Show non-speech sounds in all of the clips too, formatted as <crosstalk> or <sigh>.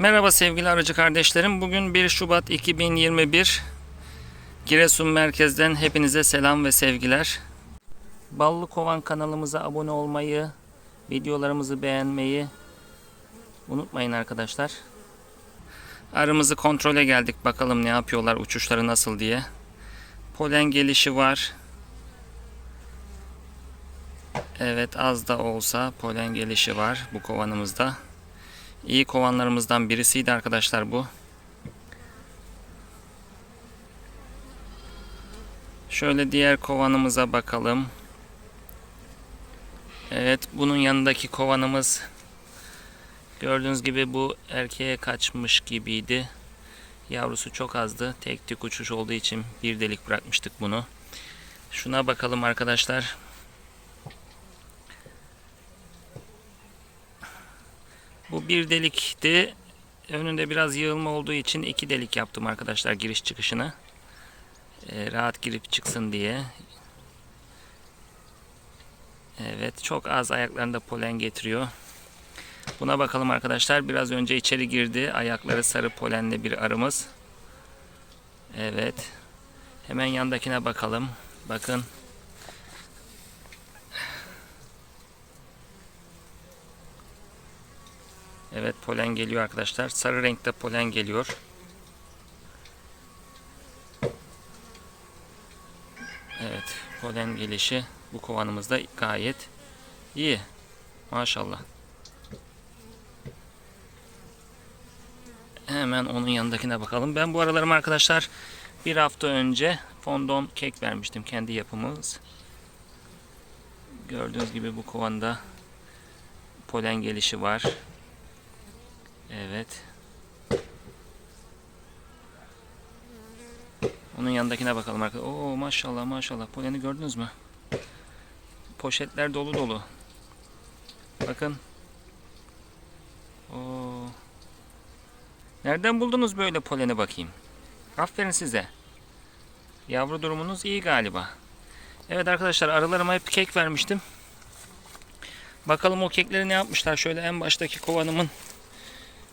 Merhaba sevgili arıcı kardeşlerim. Bugün 1 Şubat 2021. Giresun merkezden hepinize selam ve sevgiler. Ballı Kovan kanalımıza abone olmayı, videolarımızı beğenmeyi unutmayın arkadaşlar. Arımızı kontrole geldik. Bakalım ne yapıyorlar, uçuşları nasıl diye. Polen gelişi var. Evet az da olsa polen gelişi var bu kovanımızda. İyi kovanlarımızdan birisiydi arkadaşlar bu. Şöyle diğer kovanımıza bakalım. Evet bunun yanındaki kovanımız gördüğünüz gibi bu erkeğe kaçmış gibiydi. Yavrusu çok azdı. Tek tük uçuş olduğu için bir delik bırakmıştık bunu. Şuna bakalım arkadaşlar. Bu bir delikti. Önünde biraz yığılma olduğu için iki delik yaptım arkadaşlar giriş çıkışını. Ee, rahat girip çıksın diye. Evet çok az ayaklarında polen getiriyor. Buna bakalım arkadaşlar. Biraz önce içeri girdi. Ayakları sarı polenli bir arımız. Evet. Hemen yandakine bakalım. Bakın. Evet polen geliyor arkadaşlar. Sarı renkte polen geliyor. Evet polen gelişi bu kovanımızda gayet iyi. Maşallah. Hemen onun yanındakine bakalım. Ben bu aralarım arkadaşlar bir hafta önce fondon kek vermiştim kendi yapımız. Gördüğünüz gibi bu kovanda polen gelişi var. Evet. Onun yanındakine bakalım arkadaşlar. Oo maşallah maşallah. Poleni gördünüz mü? Poşetler dolu dolu. Bakın. Oo. Nereden buldunuz böyle poleni bakayım? Aferin size. Yavru durumunuz iyi galiba. Evet arkadaşlar arılarıma hep kek vermiştim. Bakalım o kekleri ne yapmışlar. Şöyle en baştaki kovanımın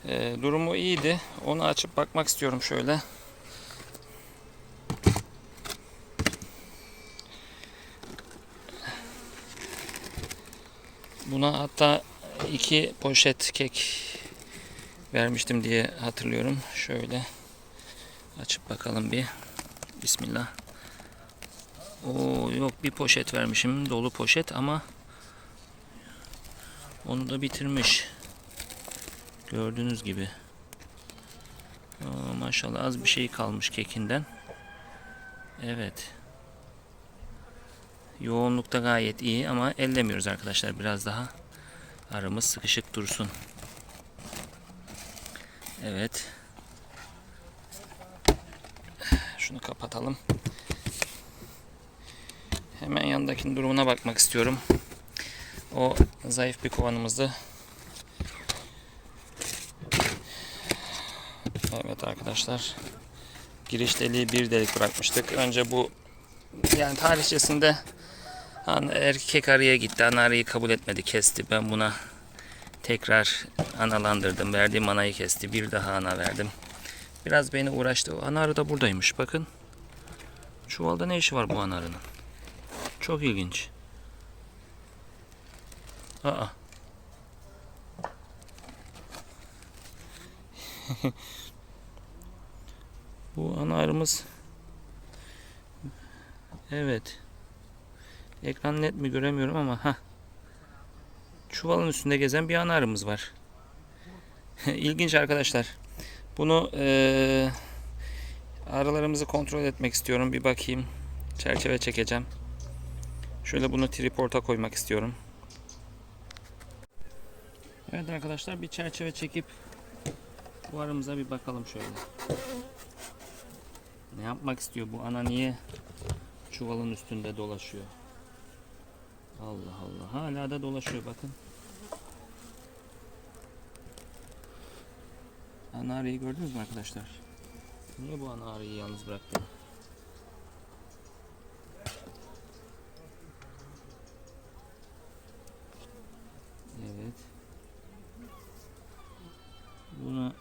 e, durumu iyiydi. Onu açıp bakmak istiyorum şöyle. Buna hatta iki poşet kek vermiştim diye hatırlıyorum. Şöyle açıp bakalım bir. Bismillah. Oo yok bir poşet vermişim. Dolu poşet ama onu da bitirmiş. Gördüğünüz gibi. Aa, maşallah az bir şey kalmış kekinden. Evet. Yoğunlukta gayet iyi ama ellemiyoruz arkadaşlar. Biraz daha aramız sıkışık dursun. Evet. Şunu kapatalım. Hemen yandakinin durumuna bakmak istiyorum. O zayıf bir kovanımızdı. Evet arkadaşlar. Giriş deliği bir delik bırakmıştık. Önce bu yani tarihçesinde an erkek arıya gitti. Ana arıyı kabul etmedi. Kesti. Ben buna tekrar analandırdım. Verdiğim anayı kesti. Bir daha ana verdim. Biraz beni uğraştı. O ana arı da buradaymış. Bakın. Çuvalda ne işi var bu ana arının? Çok ilginç. Aa. <laughs> Bu ana arımız Evet. Ekran net mi göremiyorum ama ha. Çuvalın üstünde gezen bir ana arımız var. <laughs> İlginç arkadaşlar. Bunu eee aralarımızı kontrol etmek istiyorum. Bir bakayım. Çerçeve çekeceğim. Şöyle bunu triporta koymak istiyorum. Evet arkadaşlar bir çerçeve çekip bu aramıza bir bakalım şöyle. Ne yapmak istiyor bu ana niye çuvalın üstünde dolaşıyor? Allah Allah. Hala da dolaşıyor bakın. Ana arıyı gördünüz mü arkadaşlar? Niye bu ana arıyı yalnız bıraktı? Evet. Bunu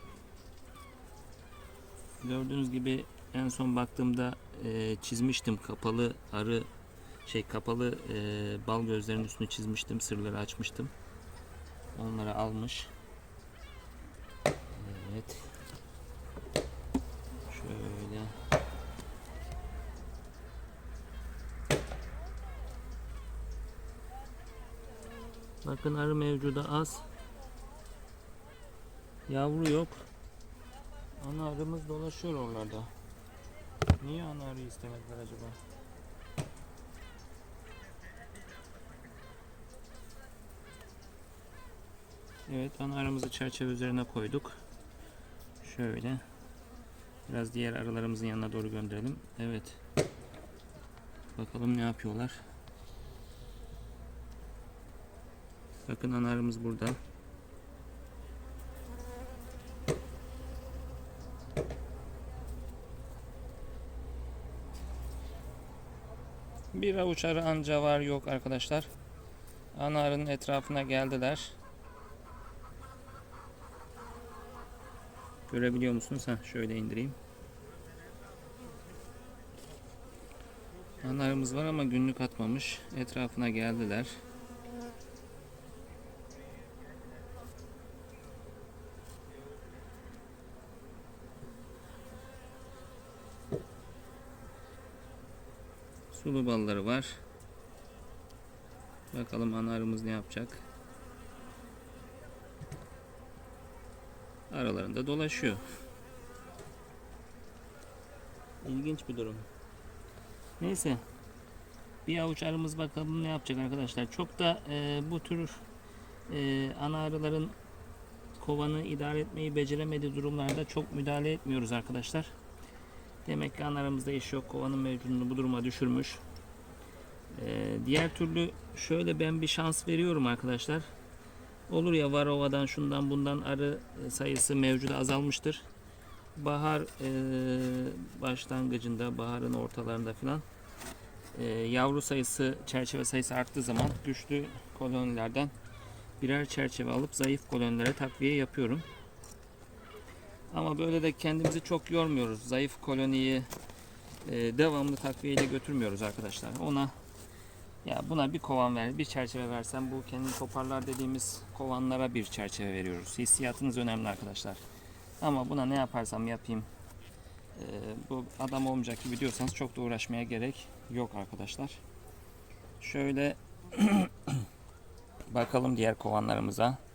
Gördüğünüz gibi en son baktığımda e, çizmiştim kapalı arı şey kapalı e, bal gözlerinin üstünü çizmiştim sırları açmıştım. Onları almış. Evet. Şöyle. Bakın arı mevcuda az. Yavru yok. Ana arımız dolaşıyor oralarda. Niye ana arı istemediler acaba? Evet ana arımızı çerçeve üzerine koyduk. Şöyle. Biraz diğer arılarımızın yanına doğru gönderelim. Evet. Bakalım ne yapıyorlar. Bakın ana arımız burada. Bir avuç arı anca var yok arkadaşlar. Ana arının etrafına geldiler. Görebiliyor musun sen? Şöyle indireyim. Ana arımız var ama günlük atmamış. Etrafına geldiler. Sulu balları var. Bakalım ana arımız ne yapacak. Aralarında dolaşıyor. İlginç bir durum. Neyse. Bir avuç arımız bakalım ne yapacak arkadaşlar. Çok da e, bu tür e, ana arıların kovanı idare etmeyi beceremediği durumlarda çok müdahale etmiyoruz arkadaşlar. Demek ki ana aramızda iş yok. Kovanın mevcudunu bu duruma düşürmüş. E, diğer türlü şöyle ben bir şans veriyorum arkadaşlar. Olur ya Varova'dan şundan bundan arı sayısı mevcuda azalmıştır. Bahar e, başlangıcında, baharın ortalarında filan e, yavru sayısı, çerçeve sayısı arttığı zaman güçlü kolonilerden birer çerçeve alıp zayıf kolonilere takviye yapıyorum. Ama böyle de kendimizi çok yormuyoruz. Zayıf koloniyi e, devamlı takviyeyle götürmüyoruz arkadaşlar. Ona ya buna bir kovan ver, bir çerçeve versem bu kendini toparlar dediğimiz kovanlara bir çerçeve veriyoruz. Hissiyatınız önemli arkadaşlar. Ama buna ne yaparsam yapayım e, bu adam olmayacak gibi diyorsanız çok da uğraşmaya gerek yok arkadaşlar. Şöyle <clears throat> bakalım diğer kovanlarımıza.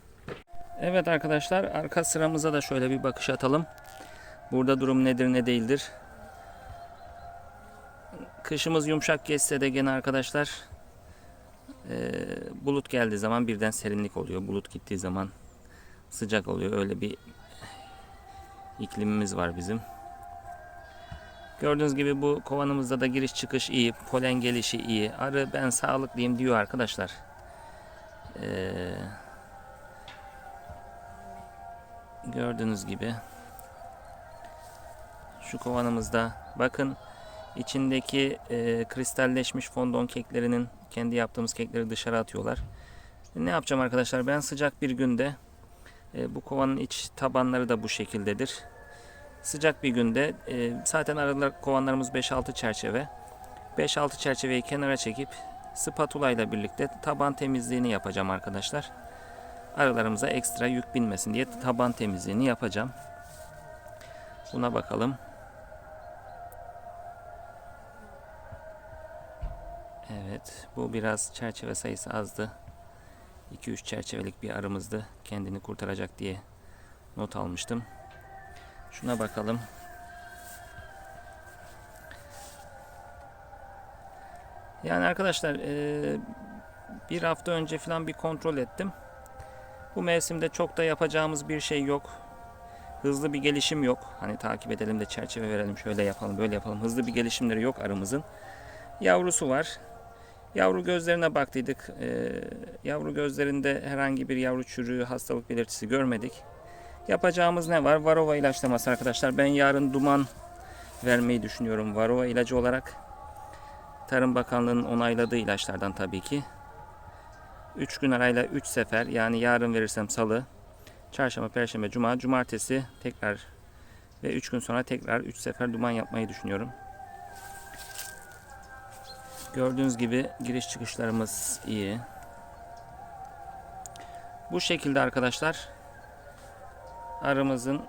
Evet arkadaşlar arka sıramıza da şöyle bir bakış atalım. Burada durum nedir ne değildir. Kışımız yumuşak geçse de gene arkadaşlar e, bulut geldiği zaman birden serinlik oluyor. Bulut gittiği zaman sıcak oluyor. Öyle bir iklimimiz var bizim. Gördüğünüz gibi bu kovanımızda da giriş çıkış iyi. Polen gelişi iyi. Arı ben sağlıklıyım diyor arkadaşlar. Ee, gördüğünüz gibi şu kovanımızda bakın içindeki e, kristalleşmiş fondon keklerinin kendi yaptığımız kekleri dışarı atıyorlar. Ne yapacağım arkadaşlar? Ben sıcak bir günde e, bu kovanın iç tabanları da bu şekildedir. Sıcak bir günde e, zaten aralar kovanlarımız 5-6 çerçeve. 5-6 çerçeveyi kenara çekip spatula ile birlikte taban temizliğini yapacağım arkadaşlar. Aralarımıza ekstra yük binmesin diye taban temizliğini yapacağım. Buna bakalım. Evet, bu biraz çerçeve sayısı azdı. 2-3 çerçevelik bir arımızdı. Kendini kurtaracak diye not almıştım. Şuna bakalım. Yani arkadaşlar bir hafta önce falan bir kontrol ettim. Bu mevsimde çok da yapacağımız bir şey yok. Hızlı bir gelişim yok. Hani takip edelim de çerçeve verelim şöyle yapalım böyle yapalım. Hızlı bir gelişimleri yok arımızın. Yavrusu var. Yavru gözlerine baktıydık. Ee, yavru gözlerinde herhangi bir yavru çürüğü, hastalık belirtisi görmedik. Yapacağımız ne var? Varova ilaçlaması arkadaşlar. Ben yarın duman vermeyi düşünüyorum Varova ilacı olarak. Tarım Bakanlığı'nın onayladığı ilaçlardan tabii ki. 3 gün arayla 3 sefer yani yarın verirsem salı, çarşamba, perşembe, cuma, cumartesi tekrar Ve 3 gün sonra tekrar 3 sefer duman yapmayı düşünüyorum. Gördüğünüz gibi giriş çıkışlarımız iyi. Bu şekilde arkadaşlar arımızın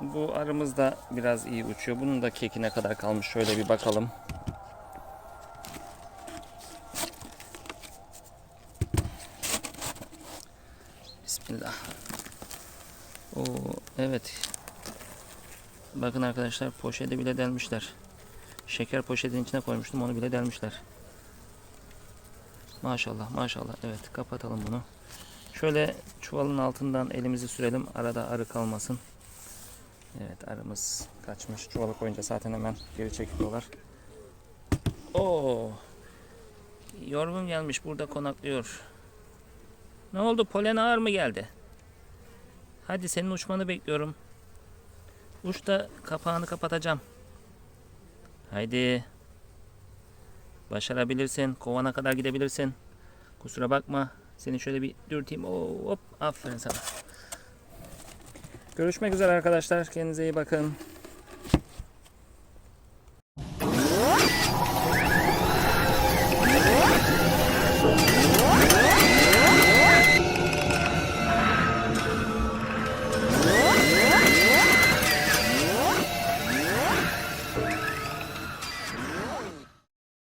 bu arımız da biraz iyi uçuyor. Bunun da keki ne kadar kalmış şöyle bir bakalım. Bismillah. Oo, evet. Bakın arkadaşlar poşete bile delmişler. Şeker poşetin içine koymuştum onu bile delmişler. Maşallah maşallah. Evet kapatalım bunu. Şöyle çuvalın altından elimizi sürelim. Arada arı kalmasın. Evet arımız kaçmış. Çuvalı koyunca zaten hemen geri çekiliyorlar. Oo. Yorgun gelmiş burada konaklıyor. Ne oldu polen ağır mı geldi? Hadi senin uçmanı bekliyorum. Uç da kapağını kapatacağım. Haydi. Başarabilirsin. Kovana kadar gidebilirsin. Kusura bakma. Seni şöyle bir dürteyim. Oo, hop. Aferin sana. Görüşmek üzere arkadaşlar. Kendinize iyi bakın.